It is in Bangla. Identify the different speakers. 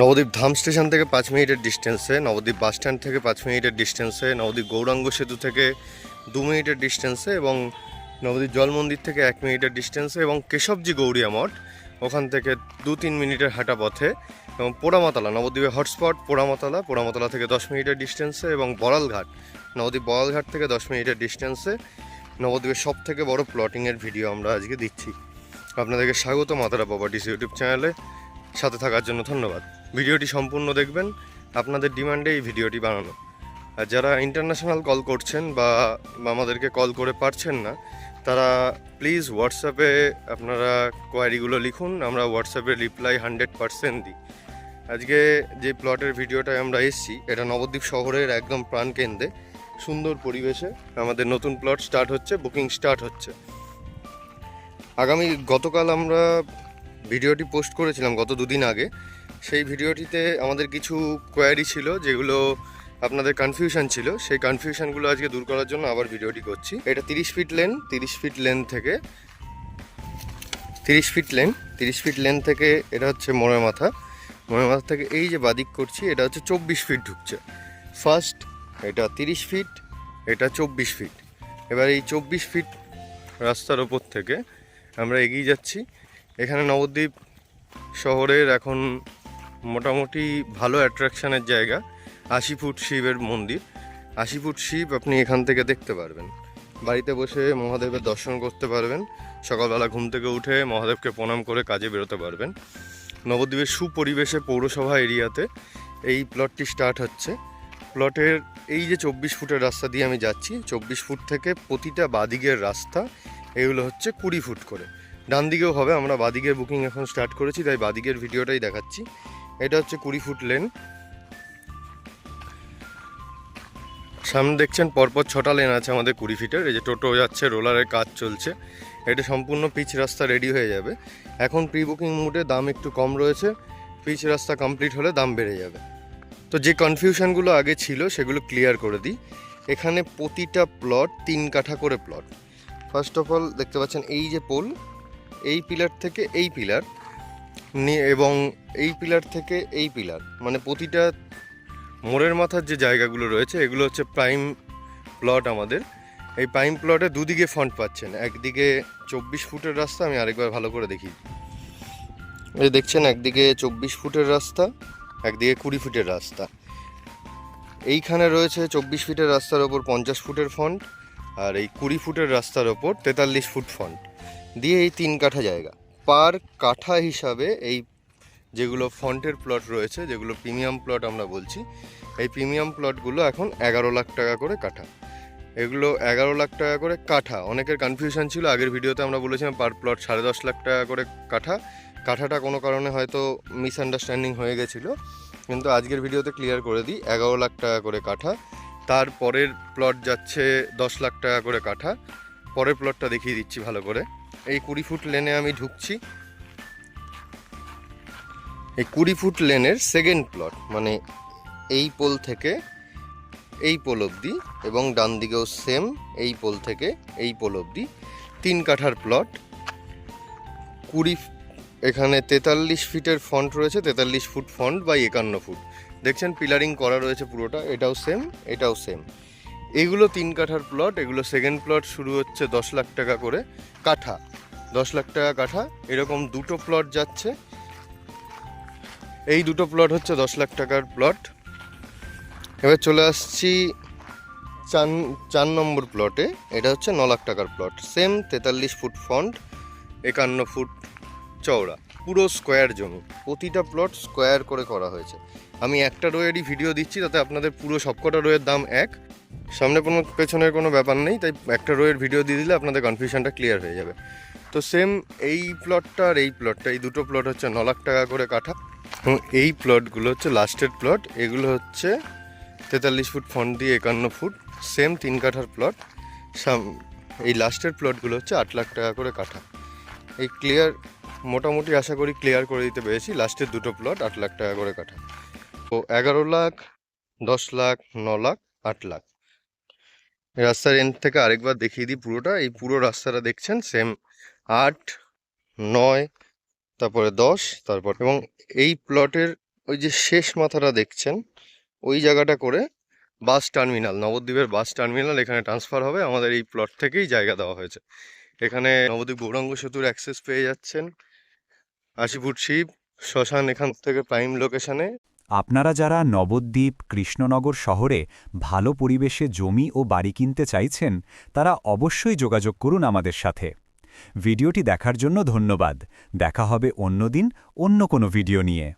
Speaker 1: নবদ্বীপ ধাম স্টেশন থেকে পাঁচ মিনিটের ডিস্টেন্সে নবদ্বীপ বাস স্ট্যান্ড থেকে পাঁচ মিনিটের ডিস্টেন্সে নবদ্বীপ গৌরাঙ্গ সেতু থেকে দু মিনিটের ডিস্টেন্সে এবং নবদ্বীপ জল মন্দির থেকে এক মিনিটের ডিস্টেন্সে এবং কেশবজি গৌরিয়া মঠ, ওখান থেকে দু তিন মিনিটের হাঁটা পথে এবং পোড়ামাতলা নবদ্বীপের হটস্পট পোড়ামাতলা পোড়ামাতলা থেকে দশ মিনিটের ডিস্টেন্সে এবং বড়ালঘাট, নবদ্বীপ বড়ালঘাট থেকে দশ মিনিটের ডিস্টেন্সে নবদ্বীপের সব থেকে বড় প্লটিংয়ের ভিডিও আমরা আজকে দিচ্ছি। আপনাদেরকে স্বাগত মাতারা প্রপার্টিস ইউটিউব চ্যানেলে, সাথে থাকার জন্য ধন্যবাদ। ভিডিওটি সম্পূর্ণ দেখবেন, আপনাদের ডিমান্ডে এই ভিডিওটি বানানো। আর যারা ইন্টারন্যাশনাল কল করছেন বা আমাদেরকে কল করে পারছেন না, তারা প্লিজ হোয়াটসঅ্যাপে আপনারা কোয়ারিগুলো লিখুন, আমরা হোয়াটসঅ্যাপে রিপ্লাই হান্ড্রেড পারসেন্ট দিই। আজকে যে প্লটের ভিডিওটায় আমরা এসেছি, এটা নবদ্বীপ শহরের একদম প্রাণকেন্দ্রে সুন্দর পরিবেশে আমাদের নতুন প্লট স্টার্ট হচ্ছে বুকিং স্টার্ট হচ্ছে। আগামী গতকাল আমরা ভিডিওটি পোস্ট করেছিলাম গত দুদিন আগে সেই ভিডিওটিতে আমাদের কিছু কোয়ারি ছিল, যেগুলো আপনাদের কনফিউশন ছিল। সেই কনফিউশনগুলো আজকে দূর করার জন্য আবার ভিডিওটি করছি। এটা তিরিশ ফিট লেন তিরিশ ফিট লেন থেকে তিরিশ ফিট লেন তিরিশ ফিট লেন থেকে এটা হচ্ছে মোড়ের মাথা। মোড়ের মাথা থেকে এই যে বাদিক করছি, এটা হচ্ছে চব্বিশ ফিট ঢুকছে। ফার্স্ট এটা তিরিশ ফিট এটা চব্বিশ ফিট এবার এই চব্বিশ ফিট রাস্তার ওপর থেকে আমরা এগিয়ে যাচ্ছি। এখানে নবদ্বীপ শহরের এখন মোটামুটি ভালো অ্যাট্রাকশানের জায়গা। আশি ফুট শিবের মন্দির। আশি ফুট শিব আপনি এখান থেকে দেখতে পারবেন। বাড়িতে বসে মহাদেবের দর্শন করতে পারবেন। সকালবেলা ঘুম থেকে উঠে মহাদেবকে প্রণাম করে কাজে বেরোতে পারবেন। নবদ্বীপের সুপরিবেশে পৌরসভা এরিয়াতে এই প্লটটি স্টার্ট হচ্ছে। প্লটের এই যে চব্বিশ ফুটের রাস্তা দিয়ে আমি যাচ্ছি, চব্বিশ ফুট থেকে প্রতিটা বাদিকের রাস্তা এগুলো হচ্ছে কুড়ি ফুট করে। ডান দিকেও হবে, আমরা বাদিকের বুকিং এখন স্টার্ট করেছি, তাই বাদিকের ভিডিওটাই দেখাচ্ছি। এটা হচ্ছে কুড়ি ফুট লেন। সামনে দেখছেন পরপর ছটা লেন আছে আমাদের কুড়ি ফিটের। এই যে টোটো যাচ্ছে, রোলারের কাজ চলছে। এটা সম্পূর্ণ পিচ রাস্তা রেডি হয়ে যাবে। এখন প্রি বুকিং মুডে দাম একটু কম রয়েছে। পিচ রাস্তা কমপ্লিট হলে দাম বেড়ে যাবে। তো যে কনফিউশনগুলো আগে ছিল, সেগুলো ক্লিয়ার করে দিই। এখানে প্রতিটা প্লট তিন কাঠা করে প্লট ফার্স্ট অফ অল দেখতে পাচ্ছেন এই যে পোল এই পিলার থেকে এই পিলার এবং এই পিলার থেকে এই পিলার মানে প্রতিটা মোড়ের মাথার যে জায়গাগুলো রয়েছে, এগুলো হচ্ছে প্রাইম প্লট আমাদের। এই প্রাইম প্লটে দুদিকে ফন্ট পাচ্ছেন, একদিকে চব্বিশ ফুটের রাস্তা, আমি আরেকবার ভালো করে দেখি। এই দেখছেন, একদিকে চব্বিশ ফুটের রাস্তা, একদিকে কুড়ি ফুটের রাস্তা। এইখানে রয়েছে চব্বিশ ফিটের রাস্তার ওপর পঞ্চাশ ফুটের ফন্ট আর এই কুড়ি ফুটের রাস্তার ওপর তেতাল্লিশ ফুট ফন্ট দিয়ে এই তিন কাঠা জায়গা। পার কাঠা হিসাবে এই যেগুলো ফন্টের প্লট রয়েছে, যেগুলো প্রিমিয়াম প্লট আমরা বলছি, এই প্রিমিয়াম প্লটগুলো এখন এগারো লাখ টাকা করে কাঠা। এগুলো এগারো লাখ টাকা করে কাঠা। অনেকের কনফিউশন ছিল, আগের ভিডিওতে আমরা বলেছিলাম পার প্লট সাড়ে দশ লাখ টাকা করে কাঠা। কাঠাটা কোনো কারণে হয়তো মিসআন্ডারস্ট্যান্ডিং হয়ে গেছিল, কিন্তু আজকের ভিডিওতে ক্লিয়ার করে দিই, এগারো লাখ টাকা করে কাঠা। তারপরের প্লট যাচ্ছে দশ লাখ টাকা করে কাঠা। পরের প্লটটা দেখিয়ে দিচ্ছি ভালো করে। এই কুড়ি ফুট লেনে আমি ঢুকছি। এই কুড়ি ফুট লেনের সেকেন্ড প্লট মানে এই পোল থেকে এই পোল অবধি এবং ডান দিকেও সেম এই পোল থেকে এই পোল অবধি তিন কাঠার প্লট কুড়ি এখানে তেতাল্লিশ ফিটের ফন্ট রয়েছে, তেতাল্লিশ ফুট ফন্ট বা একান্ন ফুট। দেখছেন পিলারিং করা রয়েছে পুরোটা, এটাও সেম এটাও সেম এগুলো তিন কাঠার প্লট এগুলো সেকেন্ড প্লট শুরু হচ্ছে দশ লাখ টাকা করে কাঠা। দশ লাখ টাকা কাঠা, এরকম দুটো প্লট যাচ্ছে। এই দুটো প্লট হচ্ছে দশ লাখ টাকার প্লট এবার চলে আসছি চার চার নম্বর প্লটে এটা হচ্ছে ন লাখ টাকার প্লট সেম তেতাল্লিশ ফুট ফন্ট একান্ন ফুট চওড়া। পুরো স্কোয়ার জমি। প্রতিটা প্লট স্কোয়ার করে করা হয়েছে। আমি একটা রোয়েরই ভিডিও দিচ্ছি, তাতে আপনাদের পুরো সবকটা রোয়ের দাম এক। সামনে কোনো পেছনের কোনো ব্যাপার নেই, তাই একটা রোয়ের ভিডিও দিয়ে দিলে আপনাদের কনফিউশনটা ক্লিয়ার হয়ে যাবে। তো সেম এই প্লটটা আর এই প্লটটা এই দুটো প্লট হচ্ছে ন লাখ টাকা করে কাঠা। এবং এই প্লটগুলো হচ্ছে লাস্টের প্লট এগুলো হচ্ছে তেতাল্লিশ ফুট ফন্ট দিয়ে একান্ন ফুট সেম তিন কাঠার প্লট সাম, এই লাস্টের প্লটগুলো হচ্ছে আট লাখ টাকা করে কাঠা। এই ক্লিয়ার মোটামুটি আশা করি ক্লিয়ার করে দিতে পেরেছি লাস্টের দুটো প্লট আট লাখ টাকা করে কাঠা। তো এগারো লাখ, দশ লাখ, ন লাখ, আট লাখ। রাস্তার এন্ড থেকে আরেকবার দেখিয়ে দিই পুরোটা। এই পুরো রাস্তাটা দেখছেন সেম আট, নয়, তারপরে দশ, তারপর এবং এই প্লটের ওই যে শেষ মাথাটা দেখছেন, ওই জায়গাটা করে বাস টার্মিনাল নবদ্বীপের বাস টার্মিনাল এখানে ট্রান্সফার হবে। আমাদের এই প্লট থেকেই জায়গা দেওয়া হয়েছে। এখানে নবদ্বীপ গৌরাঙ্গ সেতুর অ্যাক্সেস পেয়ে যাচ্ছেন। আশি ফুট শিব, শ্মশান এখান থেকে প্রাইম লোকেশনে
Speaker 2: আপনারা যারা নবদ্বীপ, কৃষ্ণনগর শহরে ভালো পরিবেশে জমি ও বাড়ি কিনতে চাইছেন, তারা অবশ্যই যোগাযোগ করুন আমাদের সাথে। ভিডিওটি দেখার জন্য ধন্যবাদ। দেখা হবে অন্যদিন অন্য কোনো ভিডিও নিয়ে।